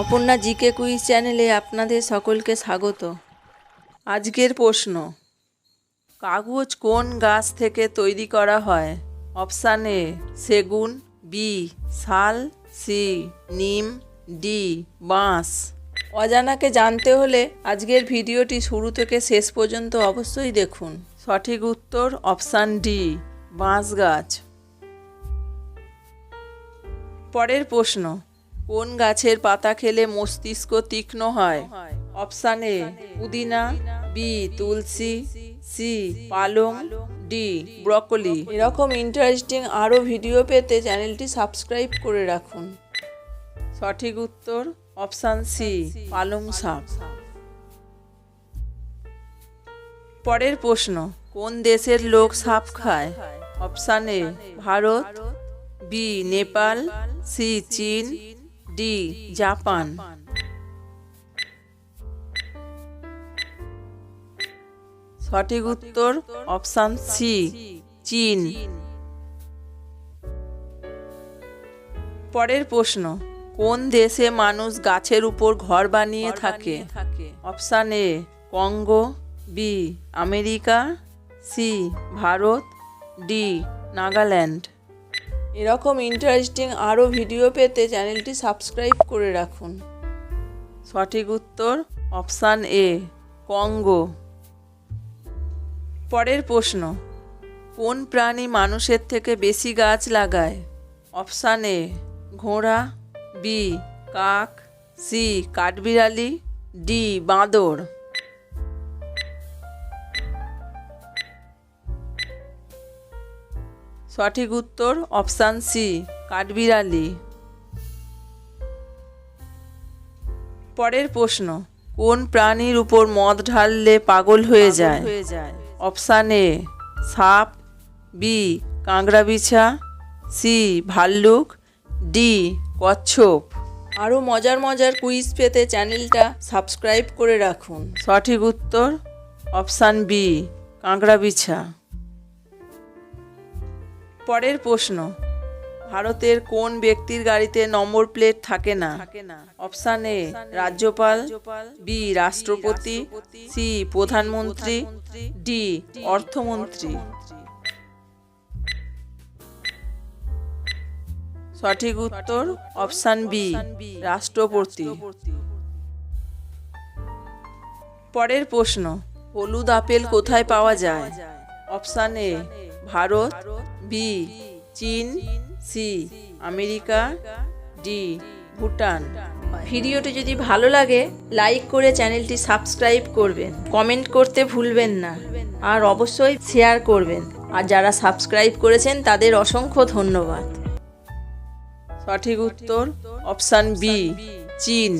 Aparna GK quiz চ্যানেলে আপনাদের সকলকে স্বাগত। আজকের প্রশ্ন, কাগজ কোন গাছ থেকে তৈরি করা হয়? অপশান এ, সেগুন, বি, শাল, সি, নিম, ডি, বাঁশ। অজানাকে জানতে হলে আজকের ভিডিওটি শুরু থেকে শেষ পর্যন্ত অবশ্যই দেখুন। সঠিক উত্তর অপশান ডি, বাঁশ গাছ। পরের প্রশ্ন কোন গাছের পাতা খেলে মস্তিষ্ক তীক্ষ্ণ হয়? অপশান এ, পুদিনা, বি, তুলসী, সি, পালং, ডি, ব্রকলি। এরকম ইন্টারেস্টিং আরও ভিডিও পেতে চ্যানেলটি সাবস্ক্রাইব করে রাখুন। সঠিক উত্তর, অপশান সি, পালং শাক। পরের প্রশ্ন, কোন দেশের লোক সাপ খায়? Option A, Bharat, B, Nepal, C, চীন ডি জাপান। সঠিক উত্তর অপশান সি চীন। পরের প্রশ্ন কোন দেশে মানুষ গাছের উপর ঘর বানিয়ে থাকে। Option A Congo B America C Bharat D Nagaland. এরকম ইন্টারেস্টিং আরও ভিডিও পেতে চ্যানেলটি সাবস্ক্রাইব করে রাখুন। সঠিক উত্তর অপশান এ কঙ্গো পরের প্রশ্ন, কোন প্রাণী মানুষের থেকে বেশি গাছ লাগায়? অপশান এ ঘোড়া বি কাক সি কাঠবিড়ালি ডি বাঁদর। সঠিক উত্তর অপশান সি কাঠবিড়ালি। পরের প্রশ্ন কোন প্রাণীর উপর মদ ঢাললে পাগল হয়ে যায়? হয়ে যায়। অপশান এ সাপ বি কাঁকড়া বিছা সি ভাল্লুক ডি কচ্ছপ। আরও মজার মজার কুইজ পেতে চ্যানেলটা সাবস্ক্রাইব করে রাখুন। সঠিক উত্তর অপশান বি কাঁকড়া বিছা। পরের প্রশ্ন, ভারতের কোন ব্যক্তির গাড়িতে নম্বর প্লেট থাকে না? অপশান এ, রাজ্যপাল, বি, রাষ্ট্রপতি, সি, প্রধানমন্ত্রী, ডি, অর্থমন্ত্রী। সঠিক উত্তর অপশান বি, রাষ্ট্রপতি। পরের প্রশ্ন, হলুদ আপেল কোথায় পাওয়া যায়? অপশান এ ভারত, বি, চীন, সি, আমেরিকা, ডি, ভুটান। ভিডিওটি যদি ভালো লাগে, লাইক করে চ্যানেলটি সাবস্ক্রাইব করবেন। কমেন্ট করতে ভুলবেন না। আর অবশ্যই শেয়ার করবেন। আর যারা সাবস্ক্রাইব করেছেন, তাদের অসংখ্য ধন্যবাদ। সঠিক উত্তর, অপশান বি, চীন।